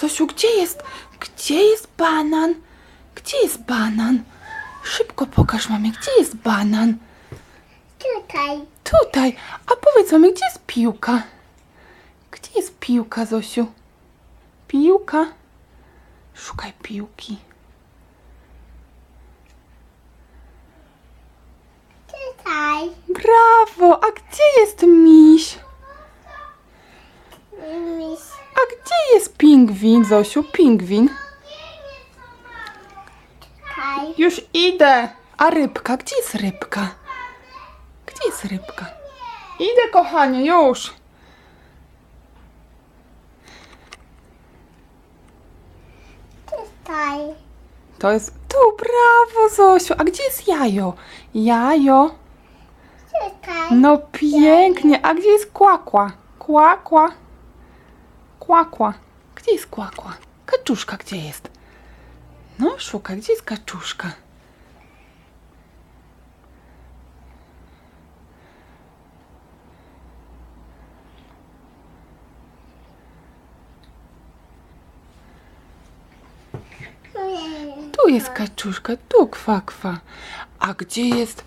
Zosiu, gdzie jest? Gdzie jest banan? Gdzie jest banan? Szybko pokaż mamie, gdzie jest banan? Tutaj. Tutaj. A powiedz mamie, gdzie jest piłka? Gdzie jest piłka, Zosiu? Piłka? Szukaj piłki. Tutaj. Brawo! A gdzie jest miś? Miś. A gdzie jest pingwin, Zosiu? Pingwin. Tutaj. Już idę. A rybka? Gdzie jest rybka? Gdzie jest rybka? Idę, kochanie, już. Tutaj. To jest tu, brawo, Zosiu. A gdzie jest jajo? Jajo. Tutaj. No pięknie. A gdzie jest kłakła? Kłakła. Kłakła. Gdzie jest kłakła? Kaczuszka gdzie jest? No, szukaj, gdzie jest kaczuszka? Tu jest kaczuszka, tu kwa kwa. A gdzie jest